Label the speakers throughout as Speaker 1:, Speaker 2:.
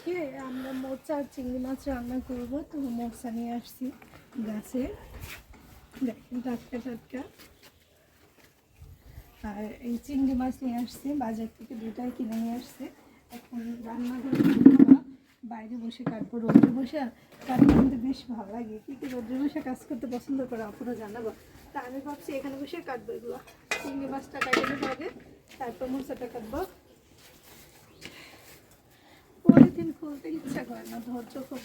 Speaker 1: আজকে আমরা মোচা চিংড়ি মাছ রান্না করব। তো মোচা নিয়ে আসছি গাছে। দেখেন টাটকা টাটকা। আর এই চিংড়ি মাছ নিয়ে আসছি, বাজার থেকে দুটাই কিনে নিয়ে আসছে। এখন রান্না করে। বাইরে বসে কাটবো, রোদ্রে বসে। কাটতে কিন্তু বেশ ভালো লাগে। কি কি রোদ্রে বসে কাজ করতে পছন্দ করে আপনারা জানাব। তা আমি ভাবছি এখানে বসে কাটবো এগুলো। চিংড়ি মাছটা কাটে নিতে হবে, তারপর মোচাটা কাটবো। পলিথিন খুলতে ইচ্ছা করে না, ধৈর্য খুব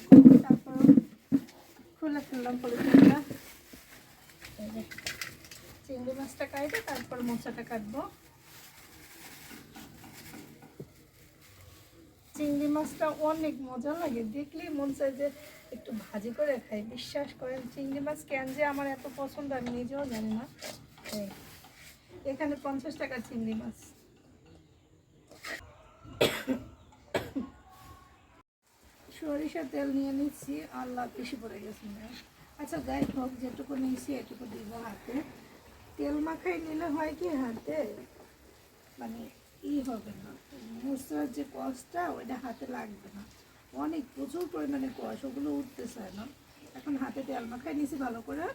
Speaker 1: তারপর খুলে ফেললাম পলিথিনটা চিংড়ি মাছটা কাটবে, তারপর মোচাটা কাটবো। চিংড়ি মাছটা অনেক মজা লাগে, দেখলেই মন চায় যে একটু ভাজি করে খাই। বিশ্বাস করেন, চিংড়ি মাছ কেন যে আমার এত পছন্দ আমি নিজেও জানি না। এখানে পঞ্চাশ টাকা চিংড়ি মাছ। সরিষা তেল নিয়ে নিচ্ছি আল্লাহ বেশি পড়ে গেছে আচ্ছা যাই হোক, যেটুকু নিয়েছি, এটুকু দিব হাতে। তেল মাখাই নিলে হয় কি হাতে? মানে ই হবে না। মশলার যে কষটা, ওইটা হাতে লাগবে না। অনেক প্রচুর পরিমাণে কষ, ওগুলো উঠতে চায় না। এখন হাতে তেল মাখাই নিয়েছি, ভালো করে।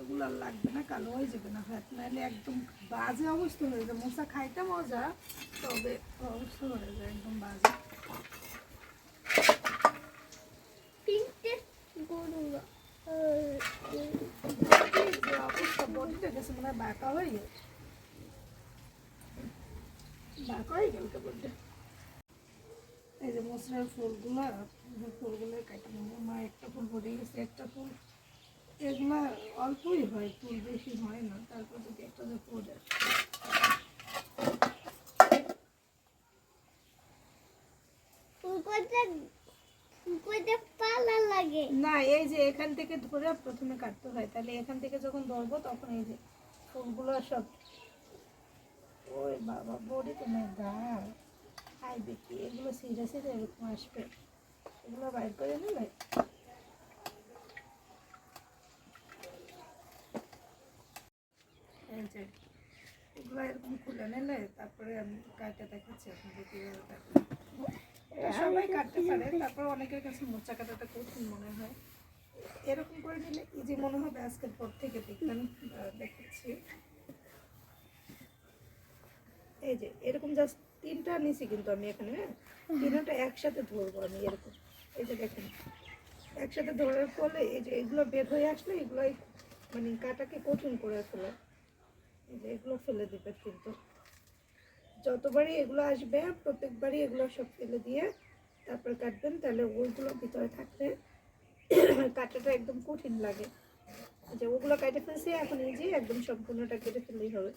Speaker 1: ওগুলো আর লাগবে না, কালো হয়ে যাবে না হাত নাহলে একদম বাজে অবস্থা হয়ে যায় মশা খাইতে মজা, তবে অবস্থা হয়ে যায় একদম বাজে
Speaker 2: তিনটে গরু
Speaker 1: যে অবস্থা বডিটা গেছে মনে হয় বাঁকা হয়ে গেছে বাঁকা হয়ে গেল তো বডিটা এই যে মশলার ফুলগুলো ফুলগুলো কাটি নেব মা একটা ফুল পড়ে গেছে, একটা ফুল। এগুলা অল্পই হয়, ফুল বেশি হয় না, তারপর যদি একটা যে পড়ে
Speaker 2: ফুলকোতে ফুলকোতে পালা লাগে
Speaker 1: না এই যে এখান থেকে ধরে প্রথমে কাটতে হয়। তাহলে এখান থেকে যখন ধরবো তখন এই যে ফুলগুলো সব ওই বাবা, বডি তো নেই দাঁড় খাই দেখি এগুলো সিরে সিরে এরকম আসবে? এগুলো বাইর করে খুলে নিলে তারপরে আমি কাটে দেখাচ্ছি সবাই কাটতে পারে, তারপর অনেকের কাছে মোচা কাটাটা কঠিন মনে হয়। এরকম করে নিলে ইজি মনে হবে আজকের পর থেকে দেখবেন দেখাচ্ছি। এই যে, এরকম জাস্ট তিনটা নিছি কিন্তু আমি এখানে হ্যাঁ? তিনটা একসাথে ধরবো আমি এরকম। এই যে দেখেন, একসাথে ধরার ফলে এই যে এগুলো বের হয়ে আসলে এগুলো মানে কাটাকে কঠিন করে ফেলে। এই যে এগুলো ফেলে দিবে কিন্তু। যতবারই এগুলো আসবে, প্রত্যেকবারই এগুলো সব ফেলে দিয়ে তারপর কাটবেন, তাহলে ওইগুলো ভিতরে থাকলে কাটাটা একদম কঠিন লাগে। যে ওগুলো কেটে ফেলছি এখন এই যে একদম সম্পূর্ণটা কেটে ফেললেই হবে।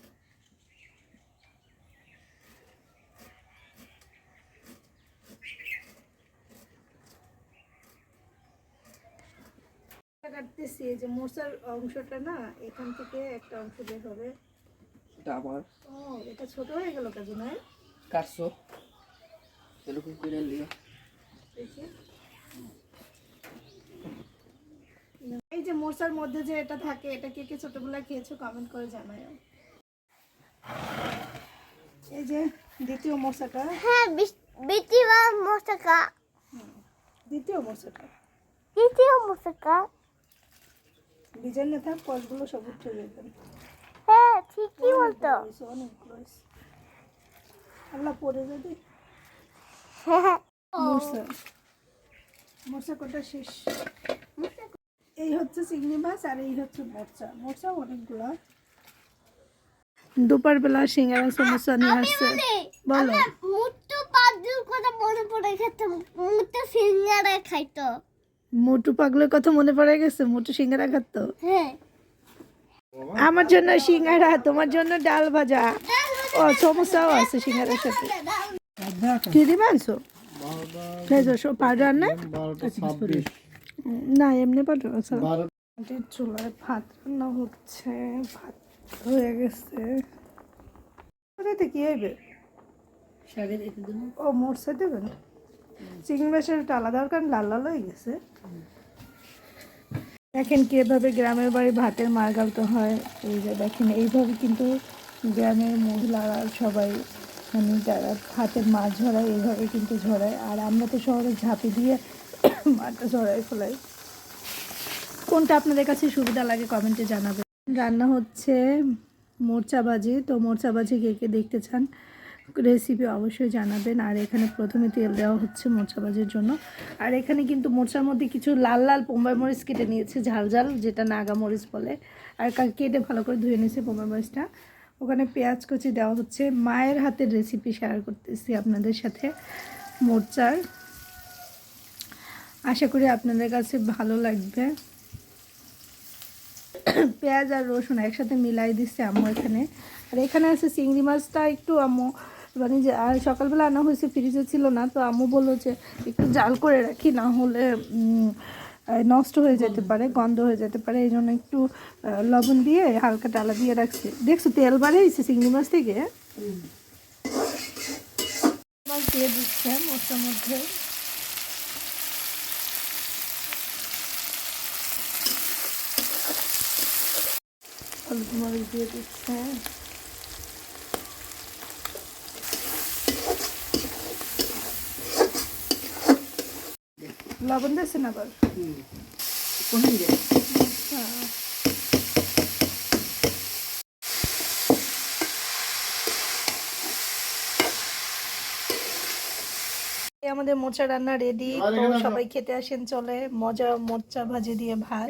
Speaker 1: কাটতেছি এই যে মোচার অংশটা না এখান থেকে একটা অংশ বের হবে।
Speaker 3: এটা আমার
Speaker 1: ও এটা ছোট হয়ে গেল কাজু নয়
Speaker 3: কাটছো। এরকম করে
Speaker 1: দেখি মোচার মধ্যে যে এটা থাকে এটা কে কে ছোটবেলায় খেয়েছো কমেন্ট করে জানায় এই যে দ্বিতীয় মোচাটা
Speaker 2: হ্যাঁ বিটিবা মশকা
Speaker 1: দ্বিতীয় মোচাটা
Speaker 2: দ্বিতীয় মশকা
Speaker 1: ডিজাইন না থাক কলগুলো সব উঠে যেতেন
Speaker 2: হ্যাঁ ঠিকই বলতো।
Speaker 1: অনেক আল্লাহ পরে যদি
Speaker 2: হ্যাঁ
Speaker 1: মোরসা মোরসা কোটা শেষ? এই হচ্ছে চিংড়ি মাছ আর এই হচ্ছে মোরচা। মোরচা অনেকগুলো। দুপুর বেলা সিঙ্গারা সমস্যা নিয়ে আসছে। বলো
Speaker 2: মুট্টু পাদুর কথা মনে পড়ে খেতে মুট্টু সিঙ্গারা খাইতো।
Speaker 1: মোটু পাগলের কথা মনে পড়ে গেছে? মুটু সিঙ্গারা খাতো
Speaker 2: হ্যাঁ।
Speaker 1: আমার জন্য সিঙ্গারা তোমার জন্য ডাল ভাজা। ও সমস্যাও আছে সিঙ্গারার সাথে। কি দিবে আনছো? পাউডার না না এমনি আছে মাটির চুলায় ভাত রান্না হচ্ছে ভাত হয়ে গেছে। ওটাতে কি হইবে ও মোরসা দেবেন চিংড়ি মাছের আলাদা কারণ লাল লাল হয়ে গেছে। দেখেন কীভাবে গ্রামের বাড়ি ভাতের মার গালতে হয়। এই যে দেখেন এইভাবে কিন্তু গ্রামের মহিলারা সবাই মানে যারা হাতের মাছ ঝরায় এইভাবে কিন্তু ঝরায় আর আমরা তো শহরে ঝাঁপি দিয়ে মাছটা ঝরাই ফেলাই। কোনটা আপনাদের কাছে সুবিধা লাগে কমেন্টে জানাবেন। রান্না হচ্ছে মোরচা ভাজি, তো মোরচা ভাজি কে কে দেখতে চান রেসিপি অবশ্যই জানাবেন। আর এখানে প্রথমে তেল দেওয়া হচ্ছে মোরচা ভাজির জন্য। আর এখানে কিন্তু মোরচার মধ্যে কিছু লাল লাল পোম্বাই মরিচ কেটে নিয়েছে, ঝাল ঝাল, যেটা নাগা মরিচ বলে। আর কেটে ভালো করে ধুয়ে নিয়েছে পোম্বাই মরিচটা। ওখানে পেঁয়াজ কুচি দেওয়া হচ্ছে। মায়ের হাতের রেসিপি শেয়ার করতেছি আপনাদের সাথে। মোরচার আশা করি আপনাদের কাছে ভালো লাগবে। পেঁয়াজ আর রসুন একসাথে মিলাই দিচ্ছে আম্মু এখানে। আর এখানে আছে চিংড়ি মাছটা একটু আম্মু মানে যে সকালবেলা আনা হয়েছে ফ্রিজে ছিল না তো আম্মু বলল যে একটু জাল করে রাখি না হলে নষ্ট হয়ে যেতে পারে গন্ধ হয়ে যেতে পারে এই জন্য একটু লবণ দিয়ে হালকা ডালা দিয়ে রাখছি। দেখছ তেল বাড়িয়েছে চিংড়ি মাছ থেকে? মাছ দিয়ে দিচ্ছে মশলার মধ্যে। হলুদ মরিচ দিয়ে দিচ্ছে লবণ দিয়েছেন আবার আমাদের মোচা রান্না রেডি সবাই খেতে আসেন চলে। মজা মোচা ভাজি দিয়ে ভাত।